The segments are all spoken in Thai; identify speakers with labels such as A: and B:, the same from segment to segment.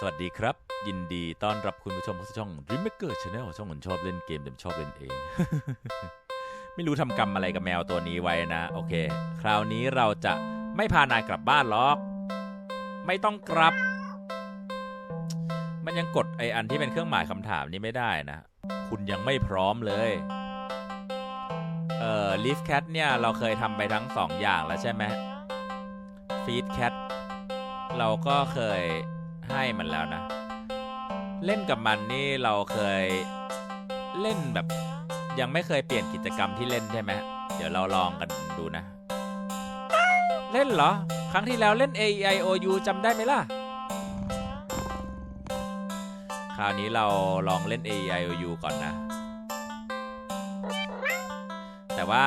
A: สวัสดีครับ ยินดีต้อนรับคุณผู้ชมเข้าสู่ช่อง Dreammaker Channel ช่องคนชอบเล่นเกมแต่ชอบเล่นเอง ไม่รู้ทำกรรมอะไรกับแมวตัวนี้ไว้นะ โอเค คราวนี้เราจะไม่พานายกลับบ้านหรอก ไม่ต้องกลับ มันยังกดไออันที่เป็นเครื่องหมายคำถามนี้ไม่ได้นะ คุณยังไม่พร้อมเลยเอ่อ Leaf Cat เนี่ยเราเคยทำไปทั้งสองอย่างแล้วใช่ไหม Feed Cat เราก็เคย ให้มันแล้วนะ เล่นกับมันนี่เราเคยเล่นแบบ ยังไม่เคยเปลี่ยนกิจกรรมที่เล่นใช่ไหมเดี๋ยวเราลองกันดูนะ เล่นเหรอ ครั้งที่แล้วเล่น A I O U จำได้ไหมล่ะ คราวนี้เราลองเล่น A I O U ก่อนนะ แต่ว่า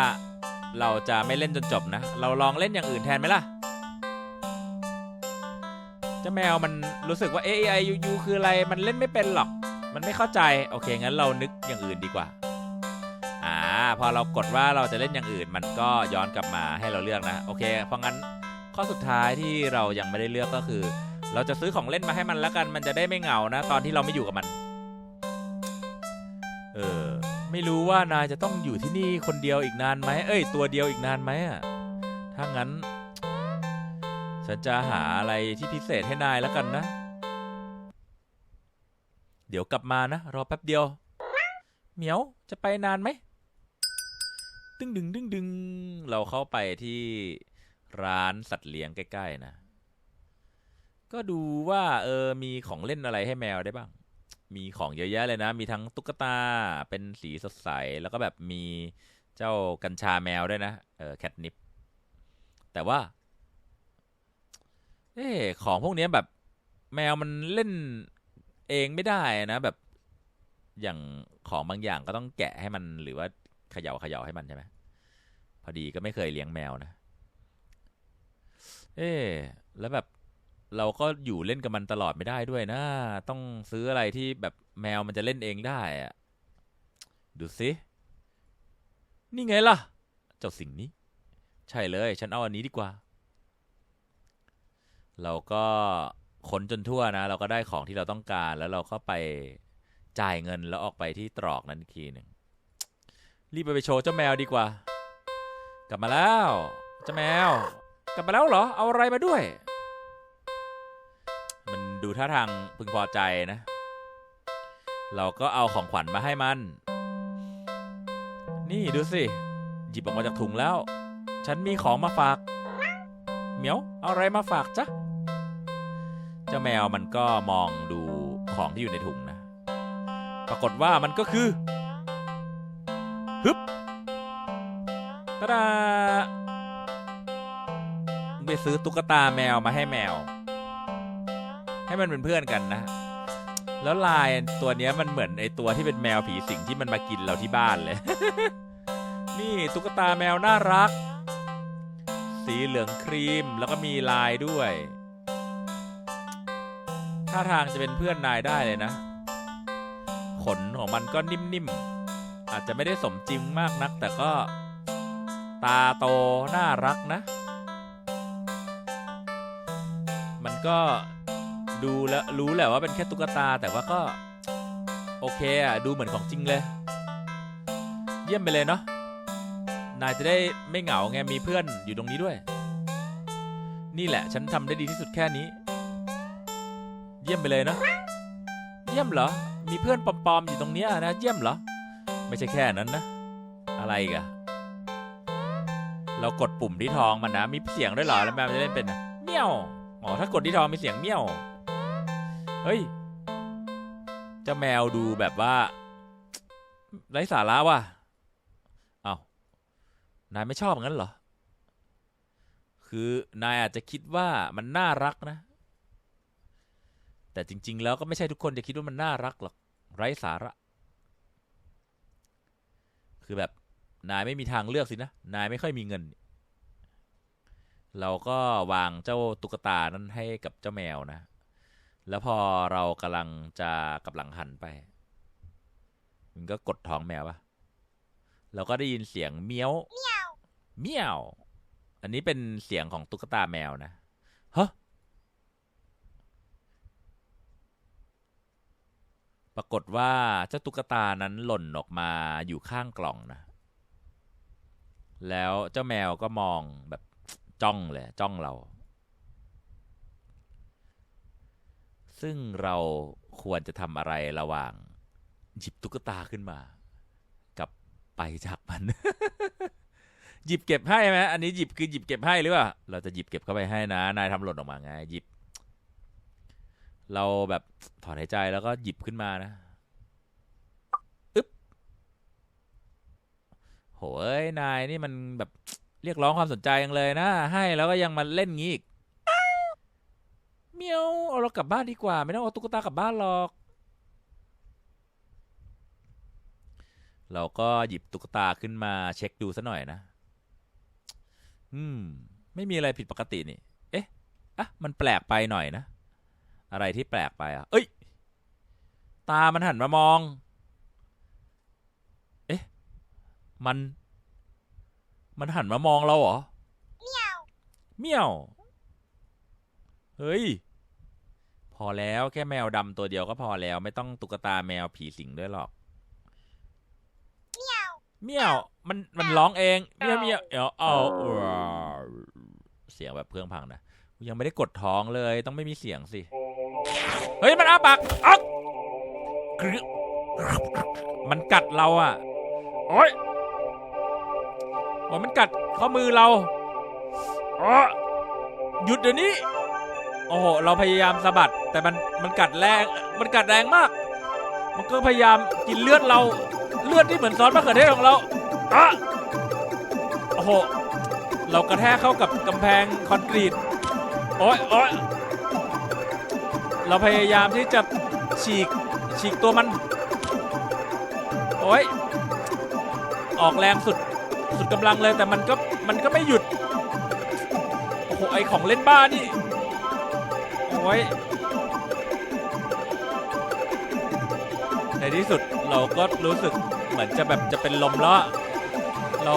A: เราจะไม่เล่นจนจบนะ เราลองเล่นอย่างอื่นแทนไหมล่ะ เจ้าแมวมันรู้สึกว่า A E I U U คืออะไรมันเล่นไม่เป็นหรอก มันไม่เข้าใจ โอเค งั้นเรานึกอย่างอื่นดีกว่า อ่า พอเรากดว่าเราจะเล่นอย่างอื่น มันก็ย้อนกลับมาให้เราเลือกนะ โอเค เพราะงั้นข้อสุดท้ายที่เรายังไม่ได้เลือกก็คือ เราจะซื้อของเล่นมาให้มันแล้วกัน มันจะได้ไม่เหงานะ ตอนที่เราไม่อยู่กับมัน เออ ไม่รู้ว่านายจะต้องอยู่ที่นี่คนเดียวอีกนานไหมเอ้ย ตัวเดียวอีกนานไหมอะ ถ้างั้น ฉันจะหาอะไรที่พิเศษให้นายแล้วกันนะ เดี๋ยวกลับมานะ รอแป๊บเดียว เหมียวจะไปนานไหมตึงดึงดึงดึง เราเข้าไปที่ร้านสัตว์เลี้ยงใกล้ๆนะ ก็ดูว่าเออมีของเล่นอะไรให้แมวได้บ้าง มีของเยอะแยะเลยนะ มีทั้งตุ๊กตาเป็นสีสดใส แล้วก็แบบมีเจ้ากัญชาแมวด้วยนะ เออแคทนิป แต่ว่า เอ๊ของพวกนี้แบบแมวมันเล่นเองไม่ได้นะ แบบอย่างของบางอย่างก็ต้องแกะให้มันหรือว่าเขย่าเขย่าให้มันใช่ไหมพอดีก็ไม่เคยเลี้ยงแมวนะ เอ๊แล้วแบบเราก็อยู่เล่นกับมันตลอดไม่ได้ด้วยนะ ต้องซื้ออะไรที่แบบแมวมันจะเล่นเองได้อะดูสิ นี่ไงล่ะ เจ้าสิ่งนี้ ใช่เลย ฉันเอาอันนี้ดีกว่า เราก็ค้นจนทั่วนะ เราก็ได้ของที่เราต้องการ แล้วเราก็ไปจ่ายเงินแล้วออกไปที่ตรอกนั้นอีกทีหนึ่งรีบไปไปโชว์เจ้าแมวดีกว่า กลับมาแล้วเจ้าแมว กลับมาแล้วเหรอ เอาอะไรมาด้วย มันดูท่าทางพึงพอใจนะ เราก็เอาของขวัญมาให้มัน นี่ดูสิ หยิบออกมาจากถุงแล้ว ฉันมีของมาฝาก เหมียว เอาอะไรมาฝากจ๊ะ เจ้าแมวมันก็มองดูของที่อยู่ในถุงนะ ปรากฏว่ามันก็คือฮึบตาดาไปซื้อตุ๊กตาแมวมาให้แมว ให้มันเป็นเพื่อนกันนะ แล้วลายตัวเนี้ยมันเหมือนไอตัวที่เป็นแมวผีสิงที่มันมากินเราที่บ้านเลย นี่ตุ๊กตาแมวน่ารัก สีเหลืองครีมแล้วก็มีลายด้วย ท่าทางจะเป็นเพื่อนนายได้เลยนะ ขนของมันก็นิ่มๆ อาจจะไม่ได้สมจริงมากนัก แต่ก็ตาโตน่ารักนะ มันก็ดูแล้วรู้แหละว่าเป็นแค่ตุ๊กตาแต่ว่าก็ โอเคอะ ดูเหมือนของจริงเลย เยี่ยมไปเลยเนาะนายจะได้ไม่เหงาไงมีเพื่อนอยู่ตรงนี้ด้วย นี่แหละฉันทำได้ดีที่สุดแค่นี้ เยี่ยมไปเลยเนาะเยี่ยมเหรอ มีเพื่อนปลอมๆอยู่ตรงเนี้ยนะ เยี่ยมเหรอ ไม่ใช่แค่นั้นนะ อะไรกะเรากดปุ่มที่ทองมันนะ มีเสียงด้วยเหรอ แล้วแมวจะเล่นเป็นนะเมียว อ๋อ ถ้ากดที่ทองมีเสียงเมียว เฮ้ย เจ้าแมวดูแบบว่าไร้สาระว่ะ เอา้านายไม่ชอบงั้นเหรอ คือนายอาจจะคิดว่ามันน่ารักนะ แต่จริง ๆ แล้วก็ไม่ใช่ทุกคนจะคิดว่ามันน่ารักหรอกไร้สาระ คือแบบนายไม่มีทางเลือกสินะ นายไม่ค่อยมีเงิน เราก็วางเจ้าตุ๊กตานั้นให้กับเจ้าแมวนะ แล้วพอเรากำลังจะกลับหลังหันไป มันก็กดท้องแมวปะเราก็ได้ยินเสียงเมี้ยว เมี้ยว อันนี้เป็นเสียงของตุ๊กตาแมวนะฮะ รากฏว่าเจ้าตุ๊กตานั้นหล่นออกมาอยู่ข้างกล่องนะ แล้วเจ้าแมวก็มองแบบจ้องเลยจ้องเรา ซึ่งเราควรจะทำอะไรระหว่างหยิบตุ๊กตาขึ้นมา กับไปจากมัน หยิบเก็บให้ไหมอันนี้หยิบคือหยิบเก็บให้หรือเปล่า เราจะหยิบเก็บเข้าไปให้นะ นายทำหล่นออกมาไง หยิบ เราแบบถอนหายใจแล้วก็หยิบขึ้นมานะอึ๊บโหยนายนี่มันแบบเรียกร้องความสนใจยังเลยนะ ให้แล้วก็ยังมาเล่นงี้อีกเมียวเอาเรากลับบ้านดีกว่า ไม่ต้องเอาตุ๊กตากลับบ้านหรอก เราก็หยิบตุ๊กตาขึ้นมาเช็คดูซะหน่อยนะ อืม ไม่มีอะไรผิดปกตินี่ เอ๊ะ อะ มันแปลกไปหน่อยนะ อะไรที่แปลกไปอะ เอ้ย ตามันหันมามอง เอ๊ะ มัน มันหันมามองเราเหรอ เมียวเมียว เฮ้ย พอแล้วแค่แมวดำตัวเดียวก็พอแล้ว ไม่ต้องตุ๊กตาแมวผีสิงด้วยหรอก เมียวมัน มันร้องเอง เมียวเมียวเออเอาเสียงแบบเครื่องพังนะยังไม่ได้กดท้องเลย ต้องไม่มีเสียงสิ เฮ้ยมันอ้าปากอ๊อกกรึมันกัดเราอะ โอ้ยโอ้ยมันกัดข้อมือเราอ๋อหยุดเดี๋ยวนี้ โอ้โห เราพยายามสะบัด แต่มันมันกัดแรง มันกัดแรงมาก มันก็พยายามกินเลือดเรา เลือดที่เหมือนซอสมะเขือเทศของเราอะโอ้โห เรากระแทกเข้ากับกำแพงคอนกรีต โอ้ยโอ้ย เราพยายามที่จะฉีกฉีกตัวมัน โอ้ย ออกแรงสุดสุดกำลังเลยแต่มันก็มันก็ไม่หยุด โอ้โห ไอของเล่นบ้านี่ โอ้ย ในที่สุดเราก็รู้สึกเหมือนจะแบบจะเป็นลมแล้ว เรา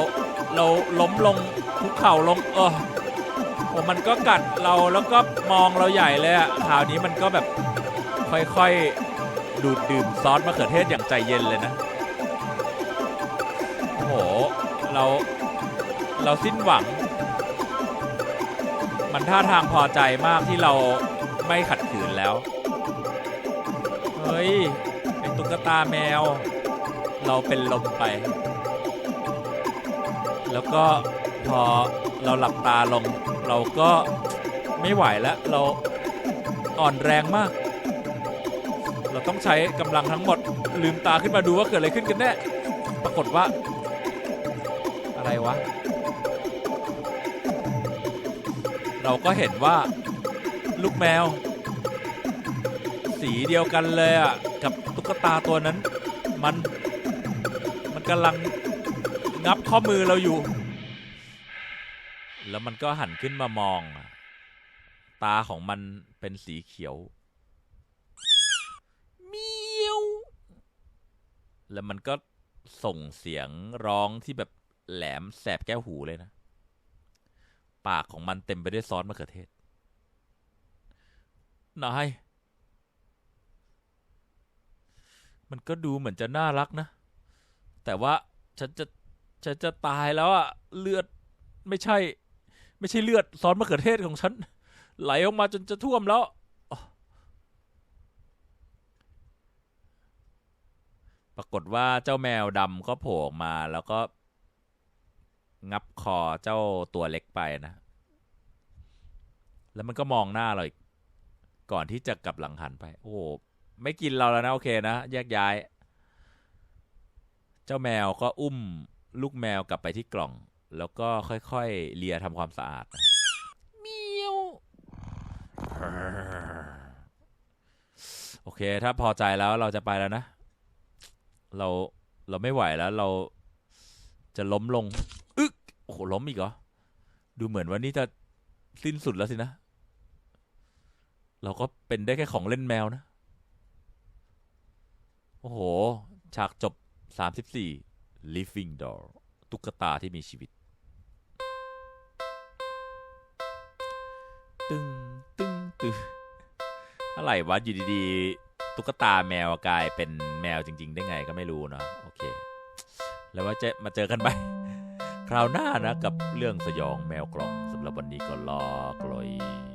A: เราล้มลงคุกเข่าลง เออ โอ้มันก็กัดเราแล้วก็มองเราใหญ่เลยอะคราวนี้มันก็แบบค่อยๆ ดูดดื่มซอสมะเขือเทศอย่างใจเย็นเลยนะ โอ้โห เรา เราสิ้นหวัง มันท่าทางพอใจมากที่เราไม่ขัดขืนแล้ว เฮ้ย เป็นตุ๊กตาแมว เราเป็นลมไป แล้วก็พอเราหลับตาลง เราก็ไม่ไหวแล้วเราอ่อนแรงมาก เราต้องใช้กำลังทั้งหมดลืมตาขึ้นมาดูว่าเกิดอะไรขึ้นกันแน่ปรากฏว่า อะไรวะ เราก็เห็นว่าลูกแมว สีเดียวกันเลยอะกับตุ๊กตาตัวนั้น มัน มันกำลังงับข้อมือเราอยู่ แล้วมันก็หันขึ้นมามอง ตาของมันเป็นสีเขียวเมียวแล้วมันก็ส่งเสียงร้องที่แบบแหลมแสบแก้วหูเลยนะ ปากของมันเต็มไปด้วยซอสมะเขือเทศนายมันก็ดูเหมือนจะน่ารักนะ แต่ว่าฉันจะฉันจะตายแล้วอะเลือดไม่ใช่ ไม่ใช่เลือดซอสมะเขือเทศของฉัน ไหลออกมาจนจะท่วมแล้ว ปรากฏว่าเจ้าแมวดำก็โผล่ออกมาแล้วก็ งับคอเจ้าตัวเล็กไปนะ แล้วมันก็มองหน้าเราอีก ก่อนที่จะกลับหลังหันไป โอ้ไม่กินเราแล้วนะโอเคนะแยกย้าย เจ้าแมวก็อุ้มลูกแมวกลับไปที่กล่อง แล้วก็ค่อยๆเลียทำความสะอาดนะเมียวโอเค ถ้าพอใจแล้วเราจะไปแล้วนะ เราเราไม่ไหวแล้ว เราจะล้มลงอึกโอ้โหล้มอีกเหรอ ดูเหมือนว่านี่จะสิ้นสุดแล้วสินะ เราก็เป็นได้แค่ของเล่นแมวนะ โอ้โห ฉากจบ 34 Living Doll ตุ๊กตาที่มีชีวิต ตึงตึงตึงอะไรวะอยู่ดีๆตุ๊กตาแมวกลายเป็นแมวจริง ๆ ได้ไงก็ไม่รู้เนาะโอเค แล้วว่าจะมาเจอกันไปคราวหน้านะกับเรื่องสยองแมวกล่องสำหรับวันนี้ก็ลากลอย